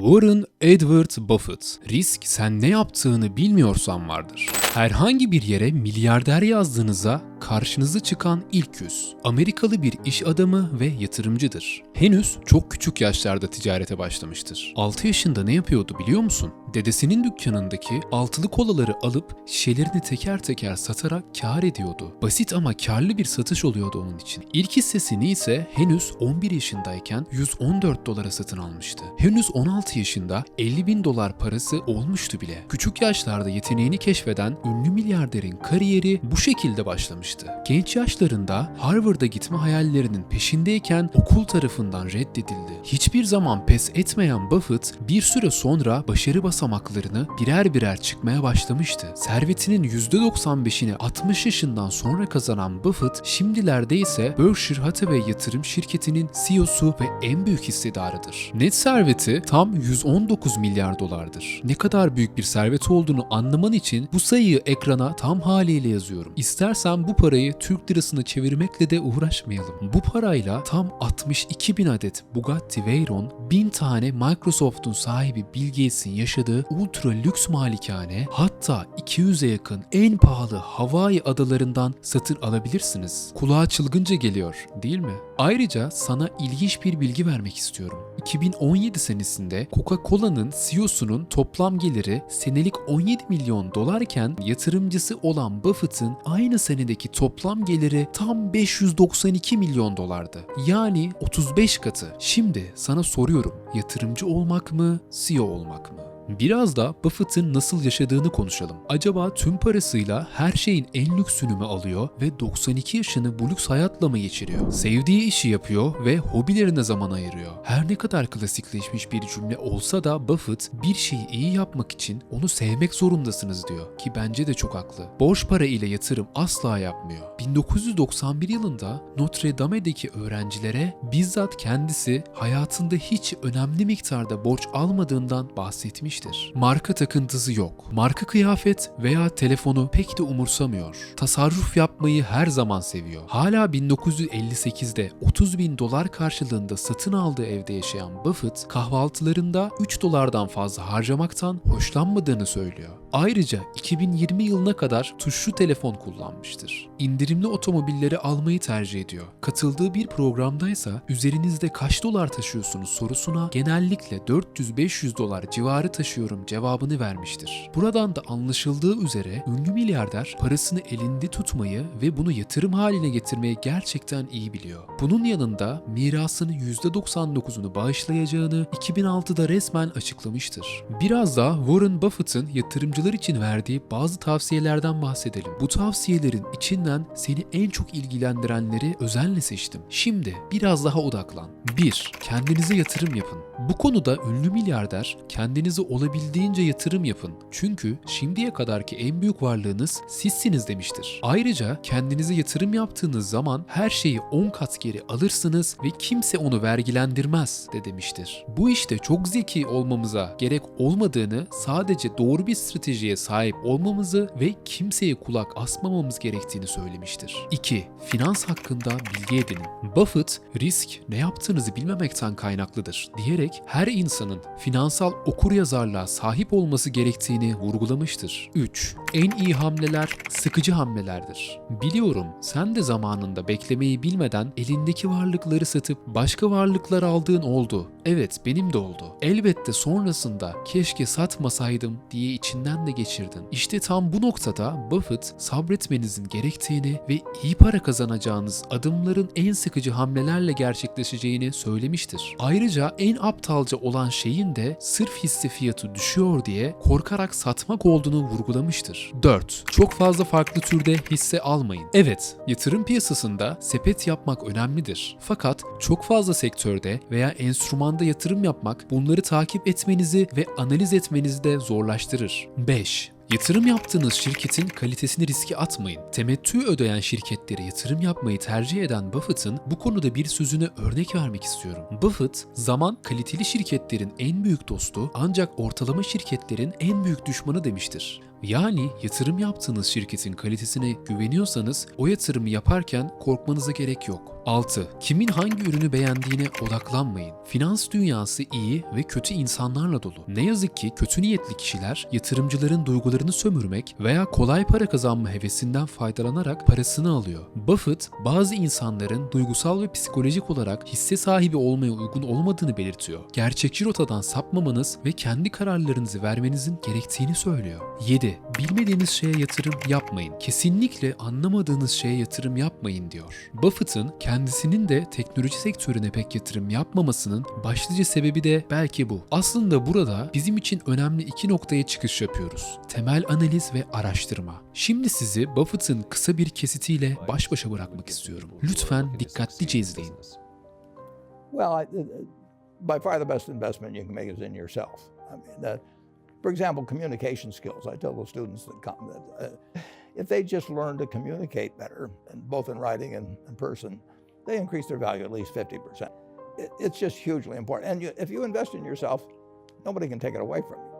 Warren Edward Buffett, risk sen ne yaptığını bilmiyorsan vardır. Herhangi bir yere milyarder yazdığınızda karşınıza çıkan ilk yüz. Amerikalı bir iş adamı ve yatırımcıdır. Henüz çok küçük yaşlarda ticarete başlamıştır. 6 yaşında ne yapıyordu biliyor musun? Dedesinin dükkanındaki altılı kolaları alıp şişelerini teker teker satarak kar ediyordu. Basit ama karlı bir satış oluyordu onun için. İlk hissesini ise henüz 11 yaşındayken 114 dolara satın almıştı. Henüz 16 yaşında 50 bin dolar parası olmuştu bile. Küçük yaşlarda yeteneğini keşfeden ünlü milyarderin kariyeri bu şekilde başlamıştı. Genç yaşlarında Harvard'a gitme hayallerinin peşindeyken okul tarafından reddedildi. Hiçbir zaman pes etmeyen Buffett bir süre sonra başarı basamaklarını birer birer çıkmaya başlamıştı. Servetinin %95'ini 60 yaşından sonra kazanan Buffett şimdilerde ise Berkshire Hathaway yatırım şirketinin CEO'su ve en büyük hissedarıdır. Net serveti tam 119 milyar dolardır. Ne kadar büyük bir serveti olduğunu anlaman için bu sayıyı ekrana tam haliyle yazıyorum. İstersen bu parayı Türk lirasına çevirmekle de uğraşmayalım. Bu parayla tam 62 bin adet Bugatti Veyron, 1000 tane Microsoft'un sahibi Bill Gates'in yaşadığı ultra lüks malikane, hatta 200'e yakın en pahalı Hawaii adalarından satın alabilirsiniz. Kulağa çılgınca geliyor, değil mi? Ayrıca sana ilginç bir bilgi vermek istiyorum. 2017 senesinde Coca-Cola'nın CEO'sunun toplam geliri senelik 17 milyon dolarken yatırımcısı olan Buffett'ın aynı senedeki toplam geliri tam 592 milyon dolardı. Yani 35 katı. Şimdi sana soruyorum. Yatırımcı olmak mı, CEO olmak mı? Biraz da Buffett'ın nasıl yaşadığını konuşalım. Acaba tüm parasıyla her şeyin en lüksünü mü alıyor ve 92 yaşını bu lüks hayatla mı geçiriyor? Sevdiği işi yapıyor ve hobilerine zaman ayırıyor. Her ne kadar klasikleşmiş bir cümle olsa da Buffett bir şeyi iyi yapmak için onu sevmek zorundasınız diyor ki bence de çok haklı. Borç para ile yatırım asla yapmıyor. 1991 yılında Notre Dame'deki öğrencilere bizzat kendisi hayatında hiç önemli miktarda borç almadığından bahsetmiştir. Marka takıntısı yok. Marka kıyafet veya telefonu pek de umursamıyor. Tasarruf yapmayı her zaman seviyor. Hala 1958'de 30 bin dolar karşılığında satın aldığı evde yaşayan Buffett kahvaltılarında 3 dolardan fazla harcamaktan hoşlanmadığını söylüyor. Ayrıca 2020 yılına kadar tuşlu telefon kullanmıştır. İndirimli otomobilleri almayı tercih ediyor. Katıldığı bir programdaysa üzerinizde kaç dolar taşıyorsunuz sorusuna genellikle 400-500 dolar civarı taşıyorum cevabını vermiştir. Buradan da anlaşıldığı üzere ünlü milyarder parasını elinde tutmayı ve bunu yatırım haline getirmeyi gerçekten iyi biliyor. Bunun yanında mirasının %99'unu bağışlayacağını 2006'da resmen açıklamıştır. Biraz da Warren Buffett'ın yatırımcılar için verdiği bazı tavsiyelerden bahsedelim. Bu tavsiyelerin içinden seni en çok ilgilendirenleri özenle seçtim. Şimdi biraz daha odaklan. 1. Kendinize yatırım yapın. Bu konuda ünlü milyarder kendinize olabildiğince yatırım yapın. Çünkü şimdiye kadarki en büyük varlığınız sizsiniz demiştir. Ayrıca kendinize yatırım yaptığınız zaman her şeyi 10 kat geri alırsınız ve kimse onu vergilendirmez de demiştir. Bu işte çok zeki olmamıza gerek olmadığını sadece doğru bir stratejiye sahip olmamızı ve kimseye kulak asmamamız gerektiğini söylemiştir. 2. Finans hakkında bilgi edinin. Buffett, risk ne yaptığınızı bilmemekten kaynaklıdır diyerek her insanın finansal okuryazarlığa sahip olması gerektiğini vurgulamıştır. 3. En iyi hamleler sıkıcı hamlelerdir. Biliyorum sen de zamanında beklemeyi bilmeden elindeki varlıkları satıp başka varlıklar aldığın oldu. Evet benim de oldu. Elbette sonrasında keşke satmasaydım diye içinden de geçirdin. İşte tam bu noktada Buffett sabretmenizin gerektiğini ve iyi para kazanacağınız adımların en sıkıcı hamlelerle gerçekleşeceğini söylemiştir. Ayrıca en aptalca olan şeyin de sırf hisse fiyatı düşüyor diye korkarak satmak olduğunu vurgulamıştır. 4. Çok fazla farklı türde hisse almayın. Evet, yatırım piyasasında sepet yapmak önemlidir. Fakat çok fazla sektörde veya enstrümanda yatırım yapmak bunları takip etmenizi ve analiz etmenizi de zorlaştırır. 5. Yatırım yaptığınız şirketin kalitesini riske atmayın. Temettü ödeyen şirketlere yatırım yapmayı tercih eden Buffett'ın bu konuda bir sözüne örnek vermek istiyorum. Buffett, zaman kaliteli şirketlerin en büyük dostu ancak ortalama şirketlerin en büyük düşmanı demiştir. Yani yatırım yaptığınız şirketin kalitesine güveniyorsanız o yatırımı yaparken korkmanıza gerek yok. 6. Kimin hangi ürünü beğendiğine odaklanmayın. Finans dünyası iyi ve kötü insanlarla dolu. Ne yazık ki kötü niyetli kişiler yatırımcıların duygularını sömürmek veya kolay para kazanma hevesinden faydalanarak parasını alıyor. Buffett bazı insanların duygusal ve psikolojik olarak hisse sahibi olmaya uygun olmadığını belirtiyor. Gerçekçi rotadan sapmamanız ve kendi kararlarınızı vermenizin gerektiğini söylüyor. 7. Bilmediğiniz şeye yatırım yapmayın. Kesinlikle anlamadığınız şeye yatırım yapmayın diyor. Buffett'ın kendisinin de teknoloji sektörüne pek yatırım yapmamasının başlıca sebebi de belki bu. Aslında burada bizim için önemli iki noktaya çıkış yapıyoruz. Temel analiz ve araştırma. Şimdi sizi Buffett'ın kısa bir kesitiyle baş başa bırakmak istiyorum. Lütfen dikkatlice izleyin. Well, I, uh, by far the best investment you can make is in yourself. I mean, that, for example, communication skills. I tell the students that come that uh, if they just learn to communicate better, and both in writing and in person, they increase their value at least 50%. It, it's just hugely important. And you, if you invest in yourself, nobody can take it away from you.